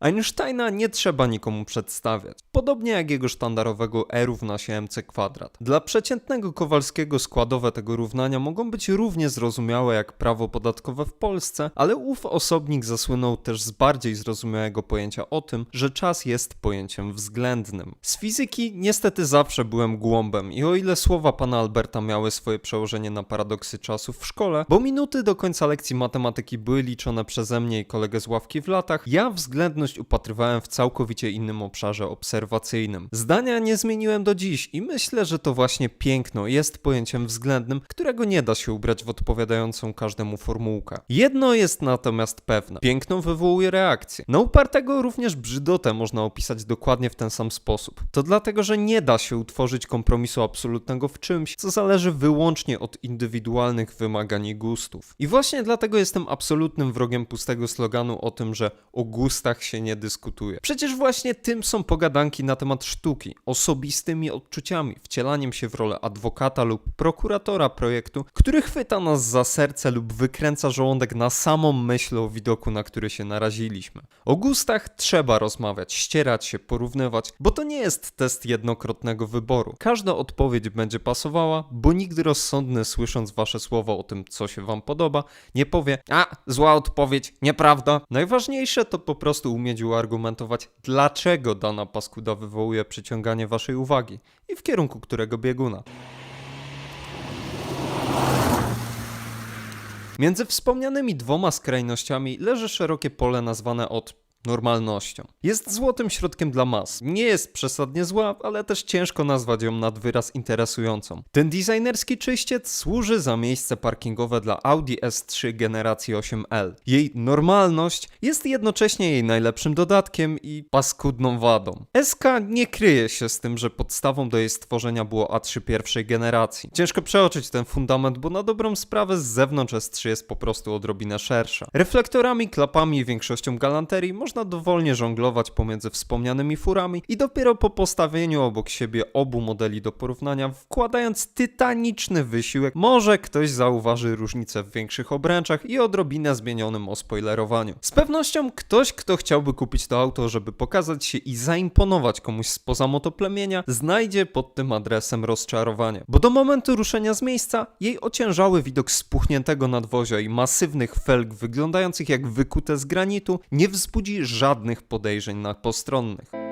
Einsteina nie trzeba nikomu przedstawiać, podobnie jak jego sztandarowego E równa się mc kwadrat. Dla przeciętnego Kowalskiego składowe tego równania mogą być równie zrozumiałe jak prawo podatkowe w Polsce, ale ów osobnik zasłynął też z bardziej zrozumiałego pojęcia o tym, że czas jest pojęciem względnym. Z fizyki niestety zawsze byłem głąbem i o ile słowa pana Alberta miały swoje przełożenie na paradoksy czasu w szkole, bo minuty do końca lekcji matematyki były liczone przeze mnie i kolegę z ławki w latach, ja względność upatrywałem w całkowicie innym obszarze obserwacyjnym. Zdania nie zmieniłem do dziś i myślę, że to właśnie piękno jest pojęciem względnym, którego nie da się ubrać w odpowiadającą każdemu formułkę. Jedno jest natomiast pewne. Piękno wywołuje reakcję. Na upartego również brzydotę można opisać dokładnie w ten sam sposób. To dlatego, że nie da się utworzyć kompromisu absolutnego w czymś, co zależy wyłącznie od indywidualnych wymagań i gustów. I właśnie dlatego jestem absolutnym wrogiem pustego sloganu o tym, że o gustach się nie dyskutuje. Przecież właśnie tym są pogadanki na temat sztuki, osobistymi odczuciami, wcielaniem się w rolę adwokata lub prokuratora projektu, który chwyta nas za serce lub wykręca żołądek na samą myśl o widoku, na który się naraziliśmy. O gustach trzeba rozmawiać, ścierać się, porównywać, bo to nie jest test jednokrotnego wyboru. Każda odpowiedź będzie pasowała, bo nigdy rozsądny, słysząc wasze słowa o tym, co się wam podoba, nie powie, a, zła odpowiedź, nieprawda. Najważniejsze to po prostu umieć uargumentować, dlaczego dana paskuda wywołuje przyciąganie waszej uwagi i w kierunku którego bieguna. Między wspomnianymi dwoma skrajnościami leży szerokie pole nazwane od normalnością. Jest złotym środkiem dla mas. Nie jest przesadnie zła, ale też ciężko nazwać ją nad wyraz interesującą. Ten designerski czyściec służy za miejsce parkingowe dla Audi S3 generacji 8L. Jej normalność jest jednocześnie jej najlepszym dodatkiem i paskudną wadą. SK nie kryje się z tym, że podstawą do jej stworzenia było A3 pierwszej generacji. Ciężko przeoczyć ten fundament, bo na dobrą sprawę z zewnątrz S3 jest po prostu odrobinę szersza. Reflektorami, klapami i większością galanterii można dowolnie żonglować pomiędzy wspomnianymi furami i dopiero po postawieniu obok siebie obu modeli do porównania, wkładając tytaniczny wysiłek, może ktoś zauważy różnicę w większych obręczach i odrobinę zmienionym ospoilerowaniu. Z pewnością ktoś, kto chciałby kupić to auto, żeby pokazać się i zaimponować komuś spoza motoplemienia, znajdzie pod tym adresem rozczarowanie. Bo do momentu ruszenia z miejsca, jej ociężały widok spuchniętego nadwozia i masywnych felg wyglądających jak wykute z granitu nie wzbudzi żadnych podejrzeń na postronnych.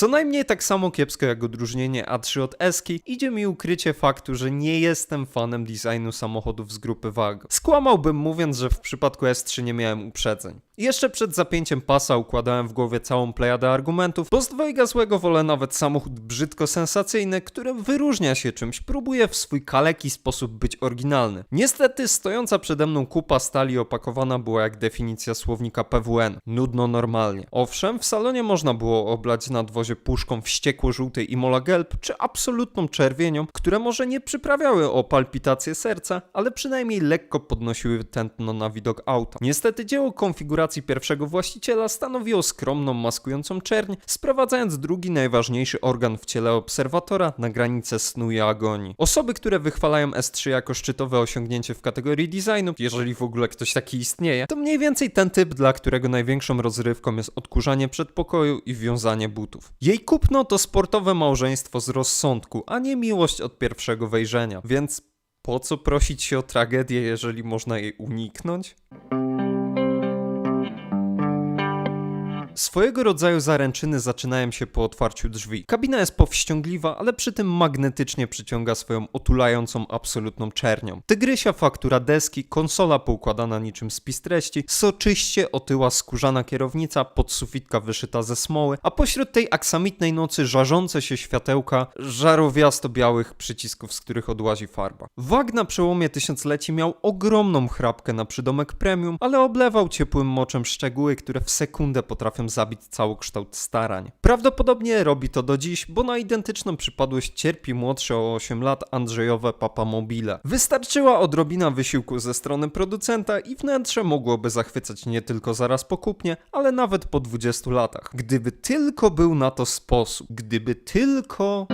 Co najmniej tak samo kiepsko jak odróżnienie A3 od Eski, idzie mi ukrycie faktu, że nie jestem fanem designu samochodów z grupy WAG. Skłamałbym mówiąc, że w przypadku S3 nie miałem uprzedzeń. Jeszcze przed zapięciem pasa układałem w głowie całą plejadę argumentów, bo z dwojga złego wolę nawet samochód brzydko sensacyjny, który wyróżnia się czymś, próbuje w swój kaleki sposób być oryginalny. Niestety stojąca przede mną kupa stali opakowana była jak definicja słownika PWN. Nudno normalnie. Owszem, w salonie można było oblać nadwozie puszką wściekło-żółtej Imola Gelb, czy absolutną czerwienią, które może nie przyprawiały o palpitację serca, ale przynajmniej lekko podnosiły tętno na widok auta. Niestety dzieło konfiguracji pierwszego właściciela stanowiło skromną, maskującą czerń, sprowadzając drugi najważniejszy organ w ciele obserwatora na granicę snu i agonii. Osoby, które wychwalają S3 jako szczytowe osiągnięcie w kategorii designu, jeżeli w ogóle ktoś taki istnieje, to mniej więcej ten typ, dla którego największą rozrywką jest odkurzanie przedpokoju i wiązanie butów. Jej kupno to sportowe małżeństwo z rozsądku, a nie miłość od pierwszego wejrzenia, więc po co prosić się o tragedię, jeżeli można jej uniknąć? Swojego rodzaju zaręczyny zaczynają się po otwarciu drzwi. Kabina jest powściągliwa, ale przy tym magnetycznie przyciąga swoją otulającą absolutną czernią. Tygrysia faktura deski, konsola poukładana niczym spis treści, soczyście otyła skórzana kierownica, podsufitka wyszyta ze smoły, a pośród tej aksamitnej nocy żarzące się światełka żarowiasto białych przycisków, z których odłazi farba. Wag na przełomie tysiącleci miał ogromną chrapkę na przydomek premium, ale oblewał ciepłym moczem szczegóły, które w sekundę potrafią zabić całokształt starań. Prawdopodobnie robi to do dziś, bo na identyczną przypadłość cierpi młodsze o 8 lat Andrzejowe papamobile. Wystarczyła odrobina wysiłku ze strony producenta i wnętrze mogłoby zachwycać nie tylko zaraz po kupnie, ale nawet po 20 latach. Gdyby tylko był na to sposób, gdyby tylko...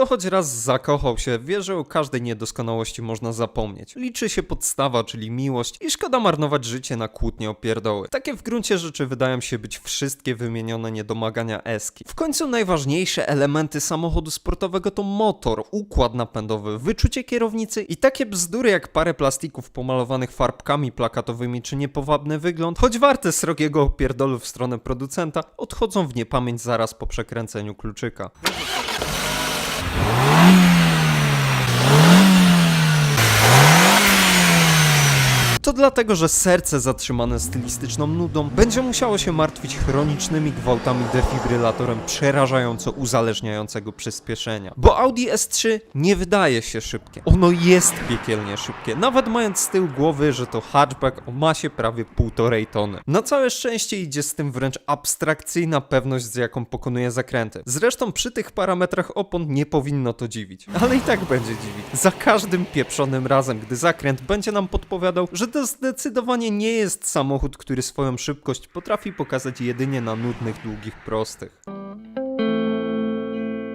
Kto choć raz zakochał się, wie, że o każdej niedoskonałości można zapomnieć. Liczy się podstawa, czyli miłość i szkoda marnować życie na kłótnie o pierdoły. Takie w gruncie rzeczy wydają się być wszystkie wymienione niedomagania Eski. W końcu najważniejsze elementy samochodu sportowego to motor, układ napędowy, wyczucie kierownicy i takie bzdury jak parę plastików pomalowanych farbkami plakatowymi czy niepowabny wygląd, choć warte srogiego opierdolu w stronę producenta, odchodzą w niepamięć zaraz po przekręceniu kluczyka. Yeah. To dlatego, że serce zatrzymane stylistyczną nudą będzie musiało się martwić chronicznymi gwałtami defibrylatorem przerażająco uzależniającego przyspieszenia. Bo Audi S3 nie wydaje się szybkie. Ono jest piekielnie szybkie, nawet mając z tyłu głowy, że to hatchback o masie prawie półtorej tony. Na całe szczęście idzie z tym wręcz abstrakcyjna pewność, z jaką pokonuje zakręty. Zresztą przy tych parametrach opon nie powinno to dziwić. Ale i tak będzie dziwić. Za każdym pieprzonym razem, gdy zakręt będzie nam podpowiadał, że to zdecydowanie nie jest samochód, który swoją szybkość potrafi pokazać jedynie na nudnych, długich prostych.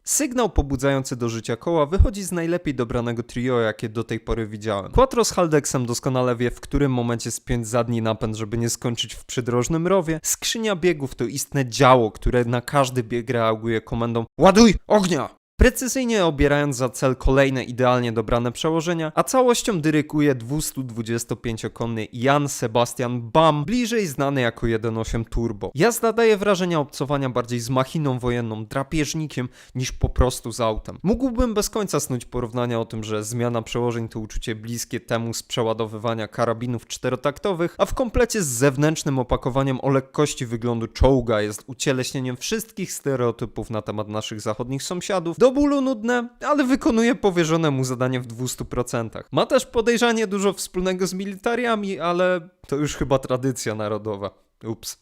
Sygnał pobudzający do życia koła wychodzi z najlepiej dobranego trio, jakie do tej pory widziałem. Quattro z Haldexem doskonale wie, w którym momencie spiąć zadni napęd, żeby nie skończyć w przydrożnym rowie. Skrzynia biegów to istne działo, które na każdy bieg reaguje komendą Ładuj ognia! Precyzyjnie obierając za cel kolejne idealnie dobrane przełożenia, a całością dyrykuje 225-konny Jan Sebastian Bam, bliżej znany jako 1.8 Turbo. Jazda daje wrażenia obcowania bardziej z machiną wojenną, drapieżnikiem, niż po prostu z autem. Mógłbym bez końca snuć porównania o tym, że zmiana przełożeń to uczucie bliskie temu z przeładowywania karabinów czterotaktowych, a w komplecie z zewnętrznym opakowaniem o lekkości wyglądu czołga jest ucieleśnieniem wszystkich stereotypów na temat naszych zachodnich sąsiadów, do bólu nudne, ale wykonuje powierzone mu zadanie w 200%. Ma też podejrzanie dużo wspólnego z militariami, ale to już chyba tradycja narodowa. Ups.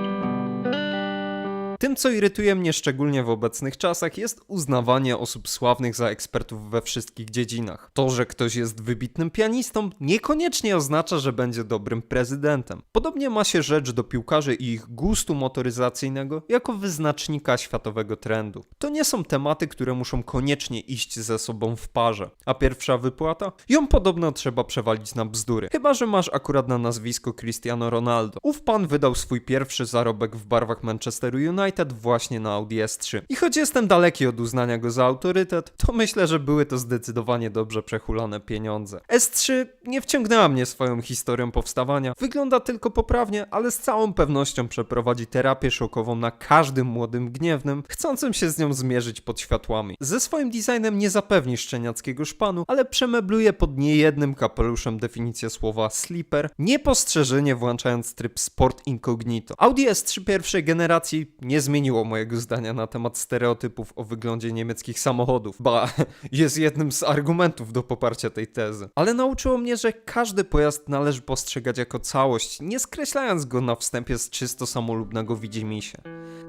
Tym, co irytuje mnie szczególnie w obecnych czasach, jest uznawanie osób sławnych za ekspertów we wszystkich dziedzinach. To, że ktoś jest wybitnym pianistą, niekoniecznie oznacza, że będzie dobrym prezydentem. Podobnie ma się rzecz do piłkarzy i ich gustu motoryzacyjnego jako wyznacznika światowego trendu. To nie są tematy, które muszą koniecznie iść ze sobą w parze. A pierwsza wypłata? Ją podobno trzeba przewalić na bzdury. Chyba, że masz akurat na nazwisko Cristiano Ronaldo. Ów pan wydał swój pierwszy zarobek w barwach Manchesteru United właśnie na Audi S3. I choć jestem daleki od uznania go za autorytet, to myślę, że były to zdecydowanie dobrze przechulane pieniądze. S3 nie wciągnęła mnie swoją historią powstawania. Wygląda tylko poprawnie, ale z całą pewnością przeprowadzi terapię szokową na każdym młodym gniewnym, chcącym się z nią zmierzyć pod światłami. Ze swoim designem nie zapewni szczeniackiego szpanu, ale przemebluje pod niejednym kapeluszem definicję słowa sleeper, niepostrzeżenie włączając tryb Sport Incognito. Audi S3 pierwszej generacji nie zmieniło mojego zdania na temat stereotypów o wyglądzie niemieckich samochodów. Ba, jest jednym z argumentów do poparcia tej tezy. Ale nauczyło mnie, że każdy pojazd należy postrzegać jako całość, nie skreślając go na wstępie z czysto samolubnego widzimisię.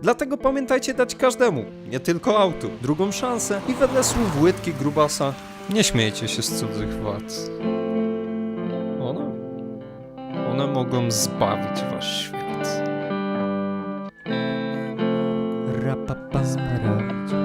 Dlatego pamiętajcie dać każdemu, nie tylko autu, drugą szansę i wedle słów Łydki Grubasa, nie śmiejcie się z cudzych wad. One? One mogą zbawić wasz świat. Passo para